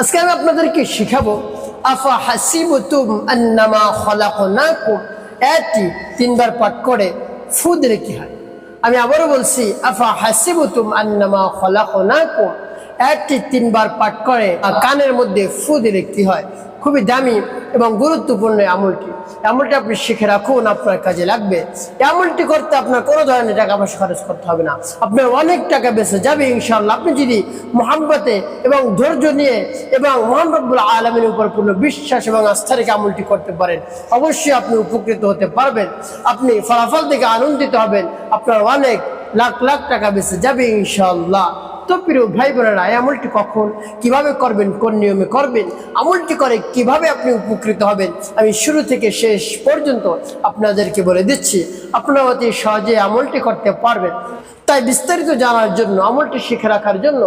আজকে আমি আপনাদেরকে শিখাবো, আফা হাসিবুতুম আন্নামা খলাকনাকুম? এটি তিনবার পাঠ করে ফু দিলে কি হয়? আমি আবারও বলছি, আফা হাসিবুতুম আন্নামা খলাকনাকুম? এটি তিনবার পাঠ করে, কানের মধ্যে ফু দিলে কি হয়? খুবই দামি এবং গুরুত্বপূর্ণ আমলটি। আমলটি আপনি শিখে রাখুন, আপনার কাজে লাগবে। আমলটি করতে আপনার কোনো ধরনের টাকা পয়সা খরচ করতে হবে না। আপনার অনেক টাকা বেঁচে যাবে ইনশাল্লাহ আপনি যদি মোহাম্মতে এবং ধৈর্য নিয়ে এবং মোহাম্মবুল আলমের উপর পূর্ণ বিশ্বাস এবং আস্থা রেখে আমলটি করতে পারেন, অবশ্যই আপনি উপকৃত হতে পারবেন। আপনি ফলাফল থেকে আনন্দিত হবেন। আপনার অনেক লাখ লাখ টাকা বেঁচে যাবে ইনশাল্লাহ প্রিয় ভাই বোনেরা এই আমলটি কখন, কীভাবে করবেন, কোন নিয়মে করবেন, আমলটি করে কীভাবে আপনি উপকৃত হবেন, আমি শুরু থেকে শেষ পর্যন্ত আপনাদেরকে বলে দিচ্ছি। আপনারা অতি সহজে আমলটি করতে পারবেন। তাই বিস্তারিত জানার জন্য, আমলটি শিখে রাখার জন্য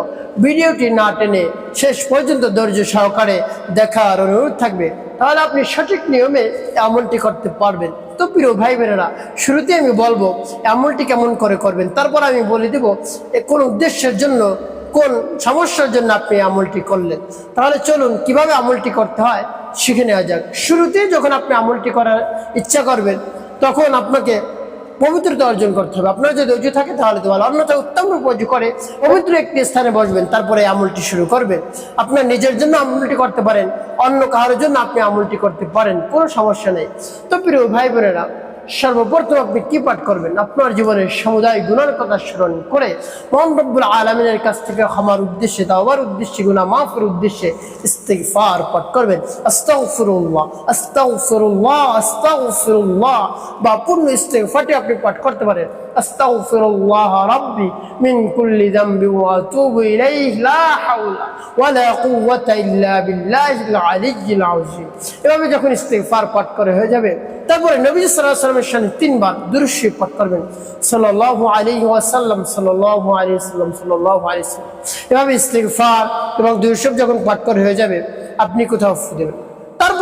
ভিডিওটি না টেনে শেষ পর্যন্ত ধৈর্য সহকারে দেখার অনুরোধ থাকবে। তাহলে আপনি সঠিক নিয়মে আমলটি করতে পারবেন। তো প্রিয় ভাই বোনেরা শুরুতে আমি বলব, আমলটি কেমন করে করবেন? তারপর আমি বলে দেব কোন উদ্দেশ্যের জন্য, কোন সমস্যার জন্য আপনি আমলটি করলেন। তাহলে চলুন, কীভাবে আমলটি করতে হয় শিখে নেওয়া যাক। শুরুতে যখন আপনি আমলটি করার ইচ্ছা করবেন, তখন আপনাকে পবিত্রতা অর্জন করতে হবে। আপনার যদি অজু থাকে, তাহলে তো ভালো। অন্যথা উত্তম রূপ অজু করে পবিত্র একটি স্থানে বসবেন, তারপরে আমলটি শুরু করবেন। আপনার নিজের জন্য আমলটি করতে পারেন, অন্য কারোর জন্য আপনি আমলটি করতে পারেন, কোনো সমস্যা নেই। তো প্রিয় ভাই বোনেরা সর্বপ্রথম আপনি কি পাঠ করবেন? আপনার জীবনের সমুদায় গুণার কথা স্মরণ করে মোহাম্মবুল আলমিনের কাছ থেকে ক্ষমার উদ্দেশ্যে, দাওয়ার উদ্দেশ্যে গুণা মাফের উদ্দেশ্যে ইস্তেগফার পাঠ করবেন। বা পূর্ণ ইস্তেগফারটি আপনি পাঠ করতে পারেন। এভাবে যখন ইস্তেগফার পাঠ করে হয়ে যাবে তারপরে নবী সালামের ওয়াসাল্লামের সামনে তিনবার দুরূদ পাঠ করবেন। সাল্লাহ আলী ওয়াসাল্লাম সাল্লাহ আলী সাল্লাম সাল্লাহ আলী সাল্লাম এভাবে ইস্তেগফার এবং দুরূদ যখন পাঠ করে হয়ে যাবে, আপনি কোথাও দেবেন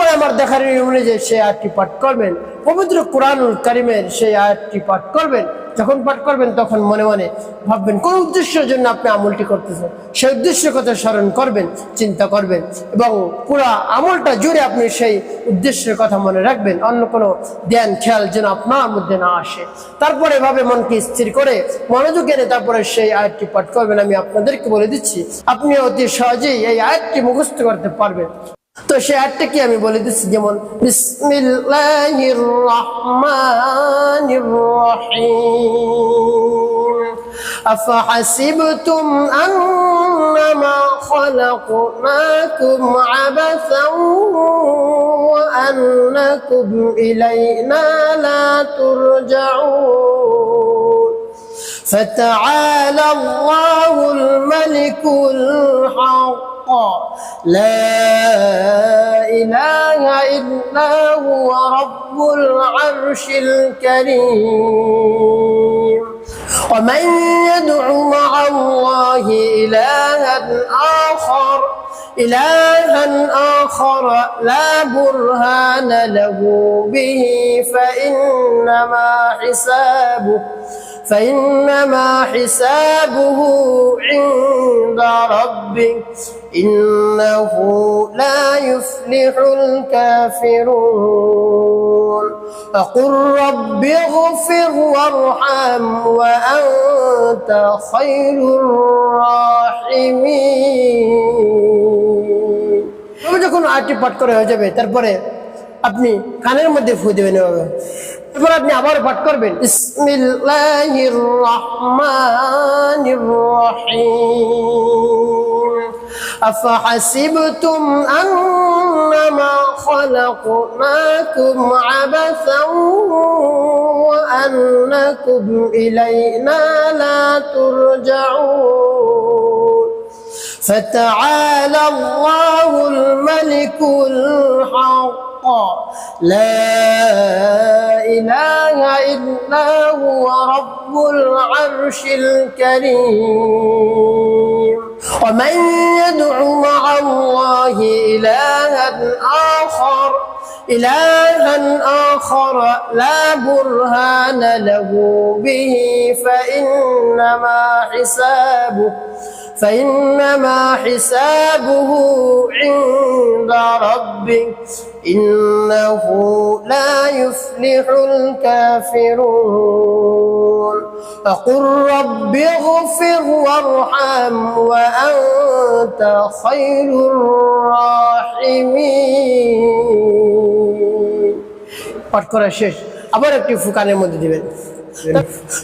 তারপরে আমার দেখার নিয়ম যে সেই আয়াতটি পাঠ করবেন, পবিত্র কোরআনুল কারিমের সেই আয়াতটি পাঠ করবেন, যখন পাঠ করবেন তখন মনে মনে ভাববেন, কোন উদ্দেশ্যের জন্য আপনি আমলটি করতেছেন? সেই উদ্দেশ্যের কথা স্মরণ করবেন, চিন্তা করবেন এবং পুরা আমলটা জুড়ে আপনি সেই উদ্দেশ্যের কথা মনে রাখবেন। অন্য কোনো ধ্যান, খেয়াল যেন আপনার মধ্যে না আসে। তারপরে এভাবে মনকে স্থির করে মনোযোগ এনে তারপরে সেই আয়াতটি পাঠ করবেন। আমি আপনাদেরকে বলে দিচ্ছি, আপনি অতি সহজেই এই আয়াতটি মুখস্থ করতে পারবেন। তো সে আয়াতটা কি আমি বলে দিচ্ছি যেমন বিসমিল্লাহির রহমানির রহিম أفحسبتم أنما خلقناكم عبثا وأنكم إلينا لا ترجعون فتعالى الله الملك الحق لا إله إلا هو رب العرش الكريم. ومن يدع مع الله إلها آخر إلها آخر لا برهان له به فإنما حسابه فإنما حسابه عند ربه إنه لا يفلح الكافرون فقل رب اغفر وارحم وأنت خير الراحمين যখন আটটি পাঠ করে হয়ে যাবে তারপরে আপনি কানের মধ্যে ফু দেবেন এভাবে এরপর আপনি আবার পাঠ করবেন ইসমিল্লাহির রহমানির রহিম أفحسبتم أنما خلقناكم عبثا وأنكم إلينا لا ترجعون فتعالى الله الملك الحق لا إله إلا هو رب العرش الكريم. ومن يدع مع الله إلها آخر إلها آخر لا برهان له به فإنما حسابه فإنما حسابه ربك إنه لا يفلح الكافرون فقل رب اغفر وارحم وأنت خير الراحمين পাঠ করা শেষ আবার একটি ফুকানের মধ্যে দিবেন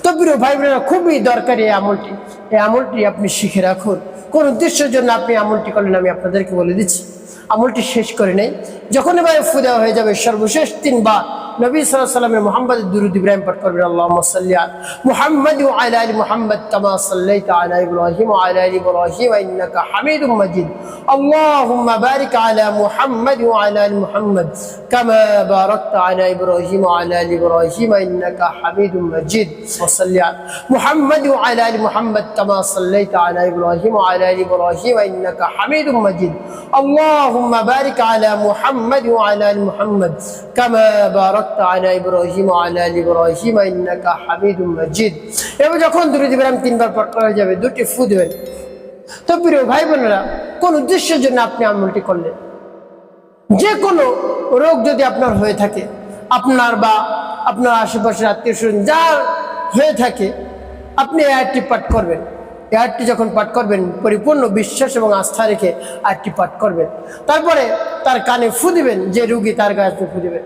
তো প্রিয় ভাই বোনেরা খুবই দরকারি এই আমলটি এই আমলটি আপনি শিখে রাখুন কোন উদ্দেশ্যের জন্য আপনি আমলটি করলেন আমি আপনাদেরকে বলে দিচ্ছি আমলটি শেষ করে নেই যখন এবার ফু দেওয়া হয়ে যাবে সর্বশেষ তিনবার। নবী সাল্লাহ সাল্লামের মোহাম্মদ দুরুদ ইব্রাহিম পাঠ করবেন আল্লাহ সাল্লিয়া মুহাম্মদ আলা আলি মুহাম্মদ কামা সাল্লাইতা আলা ইব্রাহিম আলা আলি ইব্রাহিম ইন্নাকা হামিদুম মাজিদ اللهم بارك على محمد وعلى ال محمد كما باركت على ابراهيم وعلى ال ابراهيم انك حميد مجيد وصل على محمد وعلى ال محمد كما صليت على ابراهيم وعلى ال ابراهيم انك حميد مجيد اللهم بارك على محمد وعلى ال محمد كما باركت বারাকতা আলা ইব্রাহিম আলা আলি ইব্রাহিম, ইন্নাকা হামিদুম মাজিদ। যখন দুরুদ ইব্রাহিম তিনবার পাঠ করা যাবে, দুটি ফু দেবেন। তো প্রিয় ভাই বোনেরা, কোন উদ্দেশ্যের জন্য আপনি আমলটি করলেন? যে কোনো রোগ যদি আপনার হয়ে থাকে, আপনার বা আপনার আশেপাশের আত্মীয় স্বজন যার হয়ে থাকে, আপনি এআরটি পাঠ করবেন। এআরটি যখন পাঠ করবেন, পরিপূর্ণ বিশ্বাস এবং আস্থা রেখে আরটি পাঠ করবেন। তারপরে তার কানে ফু দিবেন, যে রুগী তার গায়ে ফু দিবেন।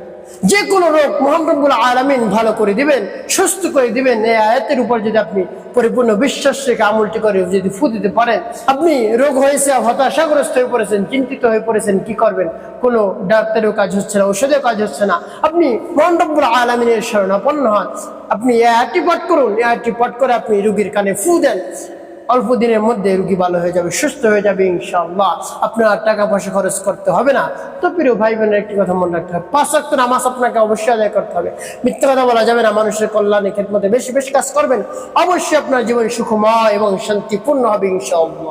যে কোনো রোগ মোহাম্মদুল আলামিন ভালো করে দিবেন, সুস্থ করে দিবেন। এই আয়াতের উপর যদি আপনি পরিপূর্ণ বিশ্বাস রেখে আমলটি করে যদি ফু দিতে পারেন, আপনি রোগ হয়েছে, হতাশাগ্রস্ত হয়ে পড়েছেন, চিন্তিত হয়ে পড়েছেন, কি করবেন? কোনো ডাক্তারেও কাজ হচ্ছে না ওষুধেও কাজ হচ্ছে না। আপনি মোহাম্মদুল আলামিনের শরণাপন্ন হন। আপনি এই আয়াতটি পাঠ করুন, এই আয়াতটি পাঠ করে আপনি রুগীর কানে ফু দেন। অল্প দিনের মধ্যে রুগী ভালো হয়ে যাবে, সুস্থ হয়ে যাবে ইনশাআল্লাহ। আপনার টাকা পয়সা খরচ করতে হবে না। তো প্রিয় ভাই বোনের একটি কথা মনে রাখতে হবে। পাঁচ অক্ট নামাজ আপনাকে অবশ্যই আদায় করতে হবে। মিথ্যা কথা বলা যাবে না। মানুষের কল্যাণে ক্ষেত্রে বেশি বেশি কাজ করবেন। অবশ্যই আপনার জীবন সুখময় এবং শান্তিপূর্ণ হবে ইনশাআল্লাহ।